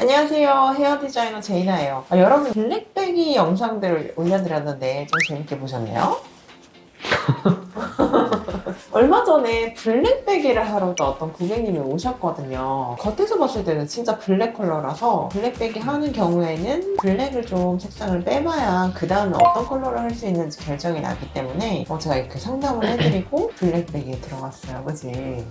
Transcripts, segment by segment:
안녕하세요. 헤어 디자이너 제이나예요. 아, 여러분 블랙배기 영상들을 올려드렸는데 좀 재밌게 보셨나요? 얼마 전에 블랙배기를 하러 또 어떤 고객님이 오셨거든요. 겉에서 봤을 때는 진짜 블랙 컬러라서 블랙배기 하는 경우에는 블랙을 좀 색상을 빼봐야 그 다음에 어떤 컬러를 할 수 있는지 결정이 나기 때문에 어, 제가 이렇게 상담을 해드리고 블랙배기에 들어갔어요. 그지?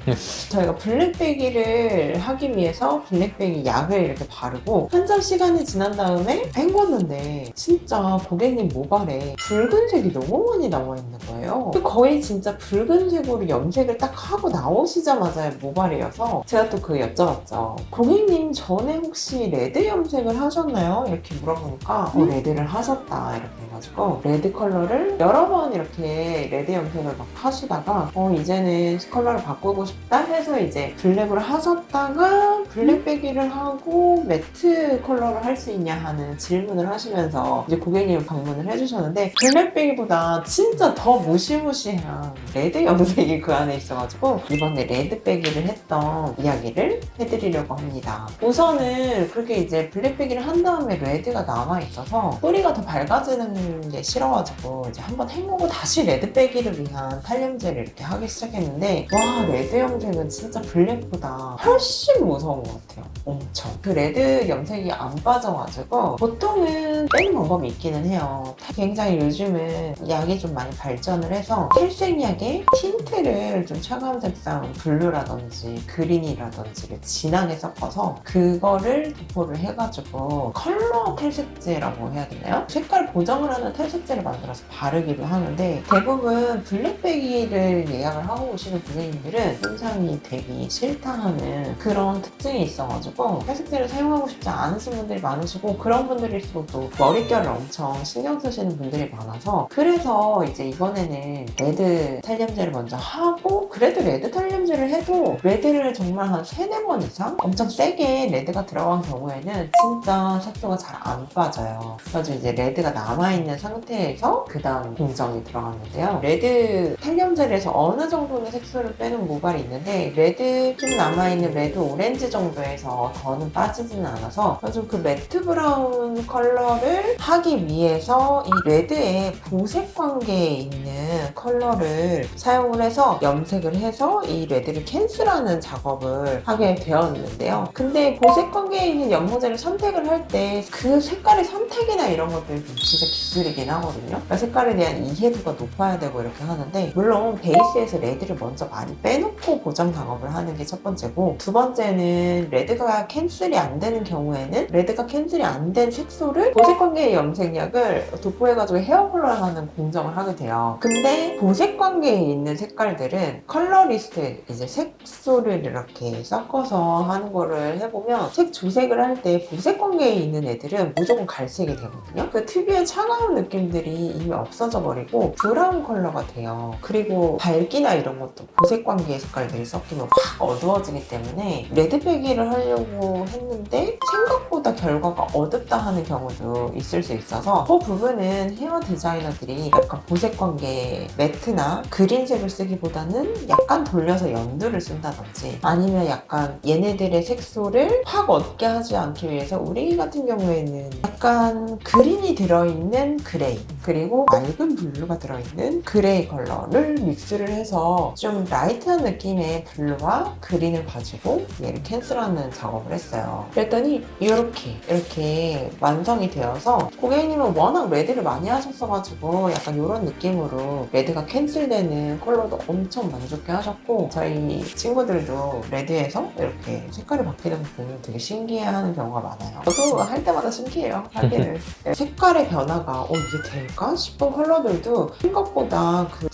저희가 블랙배기를 하기 위해서 블랙배기 약을 이렇게 바르고 한참 시간이 지난 다음에 헹궜는데 진짜 고객님 모발에 붉은색이 너무 많이 나와 있는 거예요. 거의 진짜 붉은 색으로 염색을 딱 하고 나오시자마자 모발이어서 제가 또 그 여쭤봤죠. 고객님 전에 혹시 레드 염색을 하셨나요? 이렇게 물어보니까 어, 레드를 하셨다 이렇게 해가지고 레드 컬러를 여러 번 이렇게 레드 염색을 막 하시다가 어 이제는 컬러를 바꾸고 싶다 해서 이제 블랙으로 하셨다가 블랙배기를 하고 매트 컬러를 할 수 있냐 하는 질문을 하시면서 이제 고객님 방문을 해주셨는데 블랙배기보다 진짜 더 무시무시 한 레드 염색이 그 안에 있어가지고 이번에 레드배기를 했던 이야기를 해드리려고 합니다. 우선은 그렇게 이제 블랙배기를 한 다음에 레드가 남아 있어서 뿌리가 더 밝아지는 게 싫어가지고 이제 한번 헹구고 다시 레드배기를 위한 탈염제를 이렇게 하기 시작했는데 와 레드 염색은 진짜 블랙보다 훨씬 무서운 것 같아요. 엄청. 그 레드 염색이 안 빠져가지고 보통은 빼는 방법이 있기는 해요. 굉장히 요즘은 약이 좀 많이 발전을 해서 탈색약에 틴트를 좀 차가운 색상 블루라든지 그린이라든지 진하게 섞어서 그거를 도포를 해가지고 컬러 탈색제라고 해야 되나요? 색깔 보정을 하는 탈색제를 만들어서 바르기도 하는데 대부분 블랙배기를 예약을 하고 오시는 고객님들은 손상이 되기 싫다 하는 그런 특징이 있어가지고 탈색제를 사용하고 싶지 않으신 분들이 많으시고 그런 분들일수록 또 머릿결을 엄청 신경 쓰시는 분들이 많아서 그래서 이제 이번에는 레드 탈염제를 먼저 하고 그래도 레드 탈염제를 해도 레드를 정말 한 세네 번 이상 엄청 세게 레드가 들어간 경우에는 진짜 색소가 잘 안 빠져요. 그래서 이제 레드가 남아있는 상태에서 그 다음 공정이 들어갔는데요. 레드 탈염제를 해서 어느 정도는 색소를 빼는 모발이 있는데 레드 좀 남아있는 레드 오렌지 정도에서 더는 빠지지는 않아서 그래서 그 매트 브라운 컬러를 하기 위해서 이 레드의 보색 관계에 있는 컬러 를 사용을 해서 염색을 해서 이 레드를 캔슬하는 작업을 하게 되었는데요. 근데 보색 관계에 있는 연모제를 선택을 할 때 그 색깔의 선택이나 이런 것들이 좀 진짜 기술이긴 하거든요. 그러니까 색깔에 대한 이해도가 높아야 되고 이렇게 하는데 물론 베이스에서 레드를 먼저 많이 빼놓고 보정 작업을 하는 게 첫 번째고 두 번째는 레드가 캔슬이 안 되는 경우에는 레드가 캔슬이 안 된 색소를 보색 관계의 염색약을 도포해가지고 헤어 컬러하는 공정을 하게 돼요. 근데 보색 관계에 있는 색깔들은 컬러리스트 이제 색소를 이렇게 섞어서 하는 거를 해보면 색 조색을 할 때 보색 관계에 있는 애들은 무조건 갈색이 되거든요. 그 특유의 차가운 느낌들이 이미 없어져 버리고 브라운 컬러가 돼요. 그리고 밝기나 이런 것도 보색 관계의 색깔들이 섞이면 확 어두워지기 때문에 레드배기를 하려고 했는데 생각보다 결과가 어둡다 하는 경우도 있을 수 있어서 그 부분은 헤어 디자이너들이 약간 보색 관계 매트 나 그린색을 쓰기보다는 약간 돌려서 연두를 쓴다든지 아니면 약간 얘네들의 색소를 확 얻게 하지 않기 위해서 우리 같은 경우에는 약간 그린이 들어있는 그레이 그리고 맑은 블루가 들어있는 그레이 컬러를 믹스를 해서 좀 라이트한 느낌의 블루와 그린을 가지고 얘를 캔슬하는 작업을 했어요. 그랬더니 이렇게 이렇게 완성이 되어서 고객님은 워낙 레드를 많이 하셨어가지고 약간 이런 느낌으로 레드가 캔 슬되는 컬러도 엄청 만족해 하셨고 저희 친구들도 레드에서 이렇게 색깔이 바뀌는 거 보면 되게 신기해하는 경우가 많아요. 저도 할 때마다 신기해요. 하기는 네, 색깔의 변화가 어 이게 될까 싶은 컬러들도 생각보다 그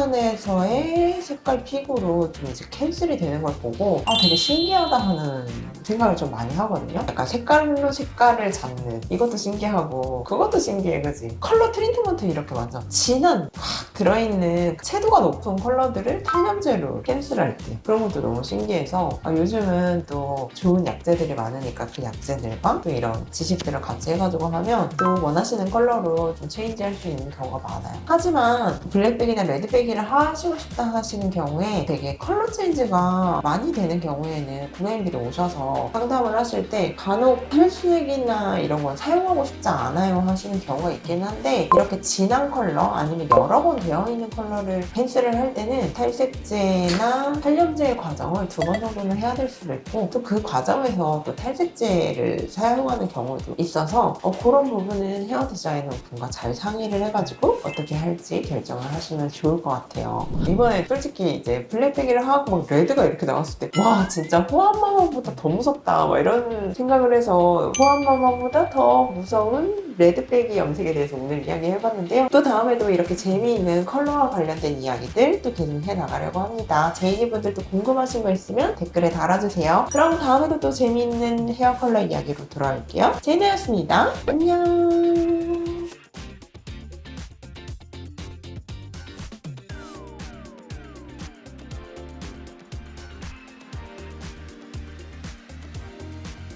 색상환에서의 색깔 픽으로 좀 이제 캔슬이 되는 걸 보고 아 되게 신기하다 하는 생각을 좀 많이 하거든요. 약간 색깔로 색깔을 잡는 이것도 신기하고 그것도 신기해 그지? 컬러 트리트먼트 이렇게 완전 진한 확 들어있는 채도가 높은 컬러들을 탄력제로 캔슬할 때 그런 것도 너무 신기해서 아, 요즘은 또 좋은 약재들이 많으니까 그 약재들과 또 이런 지식들을 같이 해가지고 하면 또 원하시는 컬러로 좀 체인지할 수 있는 경우가 많아요. 하지만 블랙백이나 레드백이를 하시고 싶다 하시는 경우에 되게 컬러 체인지가 많이 되는 경우에는 고객님들이 오셔서 상담을 하실 때 간혹 탈수액이나 이런 건 사용하고 싶지 않아요 하시는 경우가 있긴 한데 이렇게 진한 컬러 아니면 여러 번 되어 있는 컬러를 펜슬을 할 때는 탈색제나 탄력제의 과정을 두 번 정도는 해야 될 수도 있고 또 그 과정에서 또 탈색제를 사용하는 경우도 있어서 어, 그런 부분은 헤어 디자이너 분과 잘 상의를 해가지고 어떻게 할지 결정을 하시면 좋을 것 같아요. 이번에 솔직히 이제 블랙백이를 하고 막 레드가 이렇게 나왔을 때 와 진짜 호암마마보다 더 무섭다 막 이런 생각을 해서 호암마마보다 더 무서운 레드백이 염색에 대해서 오늘 이야기 해봤는데요. 또 다음에도 이렇게 재미있는 컬러와 관련된 이야기들 또 계속 해 나가려고 합니다. 제이니분들도 궁금하신 거 있으면 댓글에 달아주세요. 그럼 다음에도 또 재미있는 헤어 컬러 이야기로 돌아올게요. 제이나였습니다. 안녕.